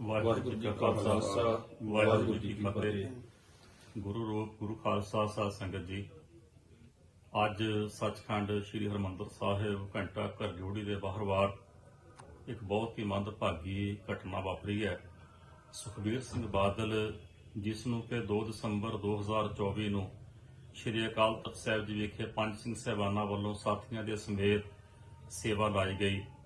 ਵਾਹਿਗੁਰੂ ਜੀ ਕਾ ਖਾਲਸਾ, ਵਾਹਿਗੁਰੂ ਜੀ ਕੀ ਫਤਿਹ ਗੁਰੂ ਰੂਪ ਗੁਰੂ ਖਾਲਸਾ ਸਾਧ ਸੰਗਤ ਜੀ, ਅੱਜ ਸੱਚਖੰਡ ਸ੍ਰੀ ਹਰਮੰਦਰ ਸਾਹਿਬ ਘੰਟਾ ਘਰ ਜੋੜੀ ਦੇ ਬਾਹਰਵਾਰ ਇੱਕ ਬਹੁਤ ਹੀ ਮੰਦਭਾਗੀ ਘਟਨਾ ਵਾਪਰੀ ਹੈ। ਸੁਖਬੀਰ ਸਿੰਘ ਬਾਦਲ, ਜਿਸ ਨੂੰ ਕਿ 2 ਦਸੰਬਰ 2024 ਨੂੰ ਸ੍ਰੀ ਅਕਾਲ ਤਖਤ ਸਾਹਿਬ ਜੀ ਵਿਖੇ ਪੰਜ ਸਿੰਘ ਸਹਿਬਾਨਾਂ ਵੱਲੋਂ ਸਾਥੀਆਂ ਦੇ ਸਮੇਤ ਸੇਵਾ ਲਾਈ ਗਈ।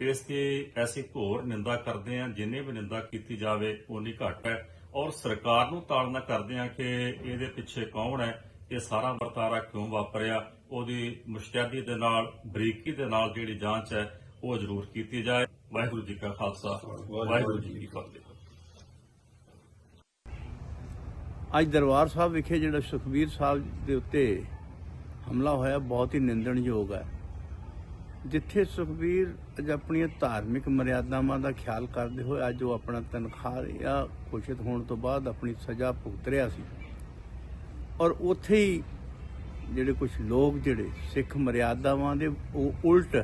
ਇਸ ਦੀ ਐਸੀ ਘੋਰ ਨਿੰਦਾ ਕਰਦੇ ਹਾਂ, ਜਿੰਨੇ ਵੀ ਨਿੰਦਾ ਕੀਤੀ ਜਾਵੇ ਉਨੀ ਘੱਟ ਹੈ। ਔਰ ਸਰਕਾਰ ਨੂੰ ਤਾੜਨਾ ਕਰਦੇ ਹਾਂ ਕਿ ਇਹਦੇ ਪਿੱਛੇ ਕੌਣ ਹੈ, ਇਹ ਸਾਰਾ ਵਰਤਾਰਾ ਕਿਉਂ ਵਾਪਰਿਆ, ਉਹਦੀ ਮੁਸ਼ਤੈਦੀ ਦੇ ਨਾਲ, ਬਰੀਕੀ ਦੇ ਨਾਲ ਜਿਹੜੀ ਜਾਂਚ ਹੈ, ਉਹ ਜ਼ਰੂਰ ਕੀਤੀ ਜਾਏ। ਵਾਹਿਗੁਰੂ ਜੀ ਕਾ ਖਾਲਸਾ, ਵਾਹਿਗੁਰੂ ਜੀ ਕੀ ਫਤਿਹ। ਅੱਜ ਦਰਬਾਰ ਸਾਹਿਬ ਵਿਖੇ ਜਿਹੜਾ ਸੁਖਬੀਰ ਸਾਹਿਬ ਦੇ ਉੱਤੇ ਹਮਲਾ ਹੋਇਆ, ਬਹੁਤ ਹੀ ਨਿੰਦਣਯੋਗ ਹੈ। ਜਿੱਥੇ ਸੁਖਬੀਰ ਅੱਜ ਆਪਣੀਆਂ ਧਾਰਮਿਕ ਮਰਿਆਦਾਵਾਂ ਦਾ ਖਿਆਲ ਕਰਦੇ ਹੋਏ ਅੱਜ ਉਹ ਆਪਣਾ ਤਨਖਾਹ ਜਾਂ ਘੋਸ਼ਿਤ ਹੋਣ ਤੋਂ ਬਾਅਦ ਆਪਣੀ ਸਜ਼ਾ ਭੁਗਤ ਰਿਹਾ ਸੀ। ਔਰ ਉੱਥੇ ਹੀ ਜਿਹੜੇ ਕੁਝ ਲੋਕ ਜਿਹੜੇ ਸਿੱਖ ਮਰਿਆਦਾਵਾਂ ਦੇ, ਉਹ ਉਲਟ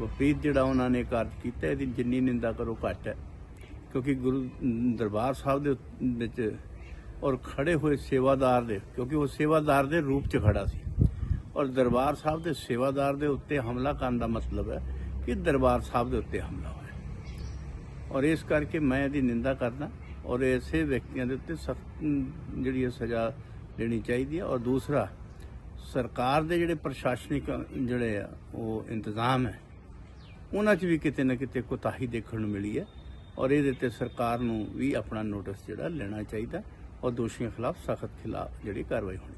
ਵਿਪਰੀਤ ਜਿਹੜਾ ਉਹਨਾਂ ਨੇ ਕਾਰਜ ਕੀਤਾ, ਇਹਦੀ ਜਿੰਨੀ ਨਿੰਦਾ ਕਰੋ ਘੱਟ ਹੈ। ਕਿਉਂਕਿ ਗੁਰੂ ਦਰਬਾਰ ਸਾਹਿਬ ਦੇ ਵਿੱਚ ਔਰ ਖੜੇ ਹੋਏ ਸੇਵਾਦਾਰ ਦੇ, ਕਿਉਂਕਿ ਉਹ ਸੇਵਾਦਾਰ ਦੇ ਰੂਪ 'ਚ ਖੜਾ ਸੀ। ਔਰ ਦਰਬਾਰ ਸਾਹਿਬ ਦੇ ਸੇਵਾਦਾਰ ਦੇ ਉੱਤੇ ਹਮਲਾ ਕਰਨ ਦਾ ਮਤਲਬ ਹੈ ਕਿ ਦਰਬਾਰ ਸਾਹਿਬ ਦੇ ਉੱਤੇ ਹਮਲਾ ਹੋਇਆ। ਔਰ ਇਸ ਕਰਕੇ ਮੈਂ ਇਹਦੀ ਨਿੰਦਾ ਕਰਦਾ ਔਰ ਐਸੇ ਵਿਅਕਤੀਆਂ ਦੇ ਉੱਤੇ ਸਖਤ ਜਿਹੜੀ ਹੈ ਸਜ਼ਾ ਦੇਣੀ ਚਾਹੀਦੀ ਹੈ। ਔਰ ਦੂਸਰਾ, ਸਰਕਾਰ ਦੇ ਜਿਹੜੇ ਪ੍ਰਸ਼ਾਸਨਿਕ, ਜਿਹੜੇ ਆ, ਉਹ ਇੰਤਜ਼ਾਮ ਹੈ, ਉਹਨਾਂ 'ਚ ਵੀ ਕਿਤੇ ਨਾ ਕਿਤੇ ਕੋਤਾਹੀ ਦੇਖਣ ਨੂੰ ਮਿਲੀ ਹੈ ਔਰ ਇਹਦੇ ਤੇ ਸਰਕਾਰ ਨੂੰ ਵੀ ਆਪਣਾ ਨੋਟਿਸ ਜਿਹੜਾ ਲੈਣਾ ਚਾਹੀਦਾ ਔਰ ਦੋਸ਼ੀਆਂ ਖਿਲਾਫ ਸਖਤ ਖਿਲਾਫ ਜਿਹੜੀ ਕਾਰਵਾਈ ਹੋਣੀ